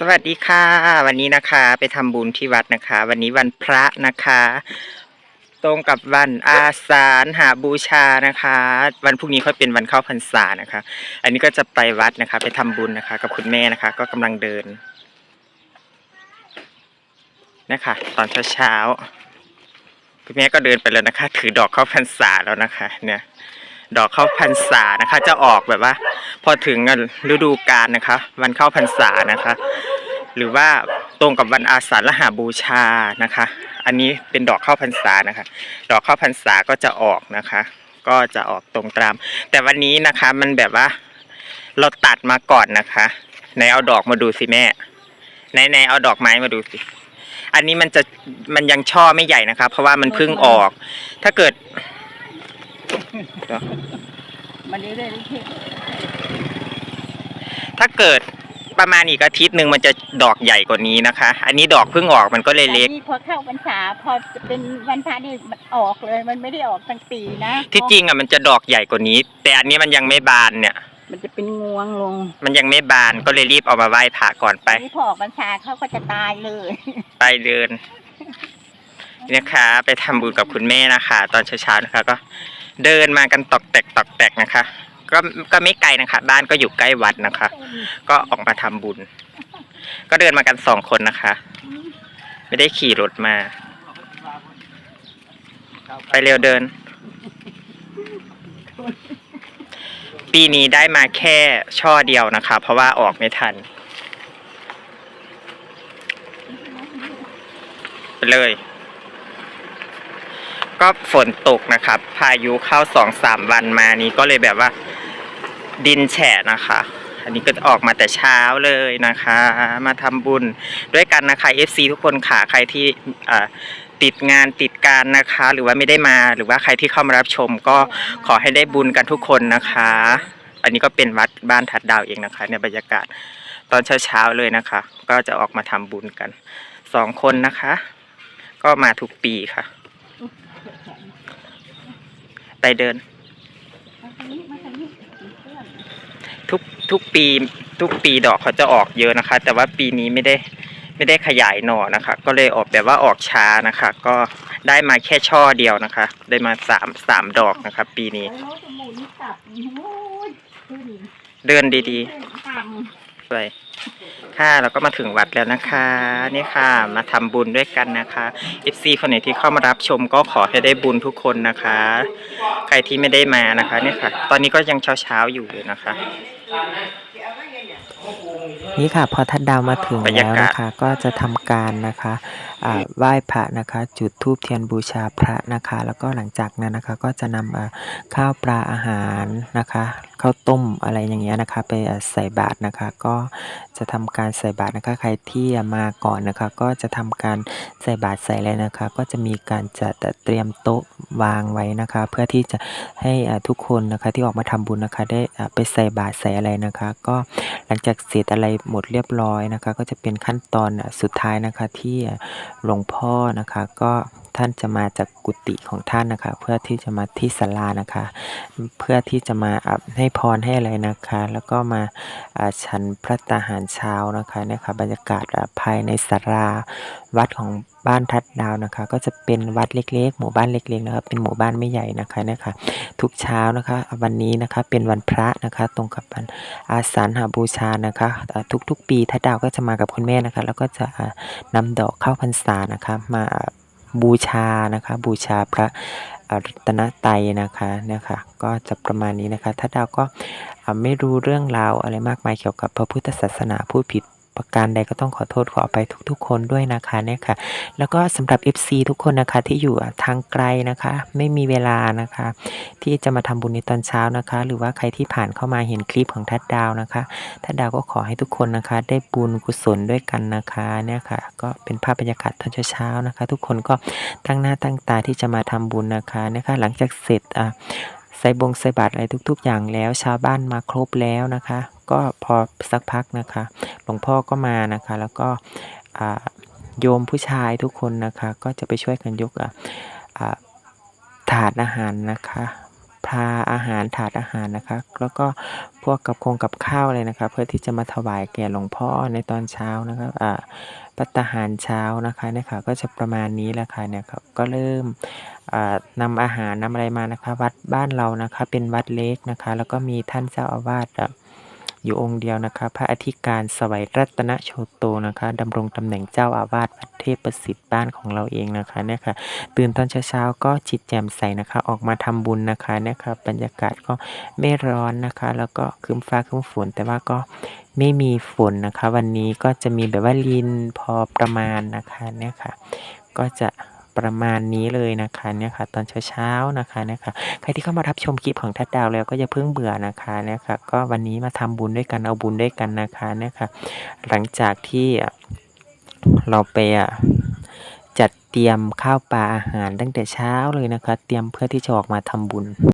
สวัสดีค่ะ วันนี้นะคะ ไปทำบุญที่วัดนะคะ วันนี้วันพระนะคะ ตรงกับวันอาสาฬหาบูชานะคะ วันพรุ่งนี้ค่อยเป็นวันเข้าพรรษานะคะ อันนี้ก็จะไปวัดนะคะ ไปทำบุญนะคะ กับคุณแม่นะคะ ก็กำลังเดินนะคะ ตอนเช้าๆคุณแม่ก็เดินไปแล้วนะคะ ถือดอกเข้าพรรษาแล้วนะคะ เนี่ย ดอกเข้าพรรษานะคะ จะออกแบบว่า พอถึงฤดูกาลนะคะ วันเข้าพรรษานะคะ หรือว่าตรงกับวันอาสาฬหาบูชานะคะ อันนี้เป็นดอกเข้าพรรษานะคะ ดอกเข้าพรรษาก็จะออกนะคะ ก็จะออกตรงตาม แต่วันนี้นะคะมันแบบว่า เราตัดมาก่อนนะคะไหนเอาดอกมาดูสิแม่ไหนไหนเอาดอกไม้มาดูสิอันนี้มันจะมันยังช่อไม่ใหญ่นะคะ เพราะว่ามันเพิ่งออก ถ้าเกิด มันเรื่อยๆที่ถ้าเกิดประมาณอีกอาทิตย์หนึ่งมันจะดอกใหญ่กว่านี้นะคะ อันนี้ดอกเพิ่งออกมันก็เลยเล็กนี่พอเข้าพรรษาพอจะเป็นวันพระนี่มันออกเลย มันไม่ได้ออกทั้งปีนะ ที่จริงอะมันจะดอกใหญ่กว่านี้ แต่อันนี้มันยังไม่บานเนี่ย มันจะเป็นงวงลง มันยังไม่บานก็เลยรีบเอามาไหว้พระก่อนไปนี่พอออกพรรษาเขาก็จะตายเลยไปเดินนี่นะคะ ไปทำบุญกับคุณแม่นะคะ ตอนเช้าๆนะคะก็ เดินมากันตอกแตกตอกแตกนะคะ ก็ก็ไม่ไกลนะคะ บ้านก็อยู่ใกล้วัดนะคะ ก็ออกมาทำบุญ ก็เดินมากันสองคนนะคะ ไม่ได้ขี่รถมา ไปเร็วเดิน ปีนี้ได้มาแค่ช่อเดียวนะคะ เพราะว่าออกไม่ทัน ไปเลย ก็ฝนตกนะครับ พายุเข้าสองสามวันมานี้ก็เลยแบบว่าดินแฉะนะคะ อันนี้ก็ออกมาแต่เช้าเลยนะคะ มาทำบุญด้วยกันนะคะ FC ทุกคนค่ะ ใครที่ติดงานติดการนะคะ หรือว่าไม่ได้มาหรือว่าใครที่เข้ามารับชม ก็ขอให้ได้บุญกันทุกคนนะคะ อันนี้ก็เป็นวัดบ้านทัดดาวเองนะคะ ในบรรยากาศตอนเช้าๆเลยนะคะ ก็จะออกมาทำบุญกันสองคนนะคะ ก็มาทุกปีค่ะ ไปเดินมาทางนี้มาทางนี้เพื่อนทุกทุกปีทุกปีดอกเขาจะออกเยอะนะคะ แต่ว่าปีนี้ไม่ได้ไม่ได้ขยายหน่อนะคะ ก็เลยออกแบบว่าออกช้านะคะ ก็ได้มาแค่ช่อเดียวนะคะ ได้มาสามสามดอกนะคะ ปีนี้แล้วรถหมุนกลับโอ้ยขึ้นเดินดีขึ้นตังๆไป ค่ะเราก็มาถึงวัดแล้วนะคะนี่ค่ะ มาทำบุญด้วยกันนะคะ FC คนไหนที่เข้ามารับชมก็ขอให้ได้บุญทุกคนนะคะ ใครที่ไม่ได้มานะคะเนี่ยค่ะ ตอนนี้ก็ยังเช้าๆอยู่เลยนะคะ นี่ค่ะพอทัดดาวมาถึงบรรยาแล้วกาศนะคะ ก็จะทำการนะคะอ่าไหว้พระนะคะจุดธูปเทียนบูชาพระนะคะ แล้วก็หลังจากนั้นนะคะก็จะนำอ่าข้าวปลาอาหารนะคะ ข้าวต้มอะไรอย่างเงี้ยนะคะ ไปใส่บาตรนะคะ ก็จะทำการใส่บาตรนะคะ ใครที่มาก่อนนะคะ ก็จะทำการใส่บาตรใส่อะไรนะคะ ก็จะมีการจัดเตรียมโต๊ะวางไว้นะคะ เพื่อที่จะให้ทุกคนนะคะที่ออกมาทำบุญนะคะ ได้ไปใส่บาตรใส่อะไรนะคะ ก็หลังจากเสร็จอะไรหมดเรียบร้อยนะคะ ก็จะเป็นขั้นตอนสุดท้ายนะคะที่หลวงพ่อนะคะก็ ท่านจะมาจากกุฏิของท่านนะคะ เพื่อที่จะมาที่ศาลานะคะ เพื่อที่จะมาอะให้พรให้อะไรนะคะ แล้วก็มาฉันพระตาหารเช้านะคะเนะคะบรรยากาศภายในศาลาวัดของบ้านทัดดาวนะคะ ก็จะเป็นวัดเล็กๆ หมู่บ้านเล็กๆนะครับเป็นหมู่บ้านไม่ใหญ่นะคะนะคะ ทุกเช้านะคะวันนี้นะคะเป็นวันพระนะคะ ตรงกับวันอาสาฬหาบูชานะคะ ทุกๆ ปีทัดดาวก็จะมากับคุณแม่นะคะ แล้วก็จะอ่านำดอกข้าวพรรษานะคะมา บูชานะคะ บูชาพระรัตนตรัยนะคะนะคะก็จะประมาณนี้นะคะ ถ้าดาวก็ไม่รู้เรื่องราวอะไรมากมายเกี่ยวกับพระพุทธศาสนาผู้ผิด ประการใดก็ต้องขอโทษขออภัยทุก ๆ คนด้วยนะคะเนี่ยค่ะ แล้วก็สำหรับ FC ทุกคนนะคะที่อยู่ทางไกลนะคะ ไม่มีเวลานะคะ ที่จะมาทำบุญในตอนเช้านะคะ หรือว่าใครที่ผ่านเข้ามาเห็นคลิปของทัดดาวนะคะทัดดาวก็ขอให้ทุกคนนะคะ ได้บุญกุศลด้วยกันนะคะเนี่ยค่ะ ก็เป็นภาพบรรยากาศตอนเช้าๆนะคะ ทุกคนก็ตั้งหน้าตั้งตาที่จะมาทำบุญนะคะนะคะ หลังจากเสร็จอะใส่บงใส่บาตรอะไรทุก ๆ อย่างแล้วชาวบ้านมาครบแล้วนะคะ ก็พอสักพักนะคะ หลวงพ่อก็มานะคะ แล้วก็โยมผู้ชายทุกคนนะคะ ก็จะไปช่วยกันยกถาดอาหารนะคะพาอาหารถาดอาหารนะคะ แล้วก็พวกกับคงกับข้าวเลยนะคะ เพื่อที่จะมาถวายแก่หลวงพ่อในตอนเช้านะครับอ่าปัตหารเช้านะคะเนี่ยค่ะก็จะประมาณนี้แหละค่ะเนี่ยครับก็เริ่มอ่านำอาหารนำอะไรมานะคะ วัดบ้านเรานะคะ เป็นวัดเล็กนะคะ แล้วก็มีท่านเจ้าอาวาสอะ อยู่องค์เดียวนะคะ พระอธิการสวัยรัตนโชโตนะคะดำรงตำแหน่งเจ้าอาวาสวัดเทพประสิทธิ์บ้านของเราเองนะคะเนี่ยค่ะตื่นตอนเช้าๆก็จิตแจ่มใสนะคะ ออกมาทำบุญนะคะเนี่ยครับรรยากาศก็ไม่ร้อนนะคะ แล้วก็ครึ้มฟ้าครึ้มฝนแต่ว่าก็ไม่มีฝนนะคะ วันนี้ก็จะมีแบบว่าลินพอประมาณนะคะเนี่ยค่ะ ก็จะ ประมาณนี้เลยนะคะเนี่ยค่ะตอนเช้าๆนะคะเนี่ยค่ะใครที่เข้ามารับชมคลิปของทัดดาวแล้วก็อย่าเพิ่งเบื่อนะคะเนี่ยค่ะก็วันนี้มาทำบุญด้วยกันเอาบุญด้วยกันนะคะเนี่ยค่ะหลังจากที่เราไปอะจัดเตรียมข้าวปลาอาหารตั้งแต่เช้าเลยนะคะ เตรียมเพื่อที่จะออกมาทำบุญ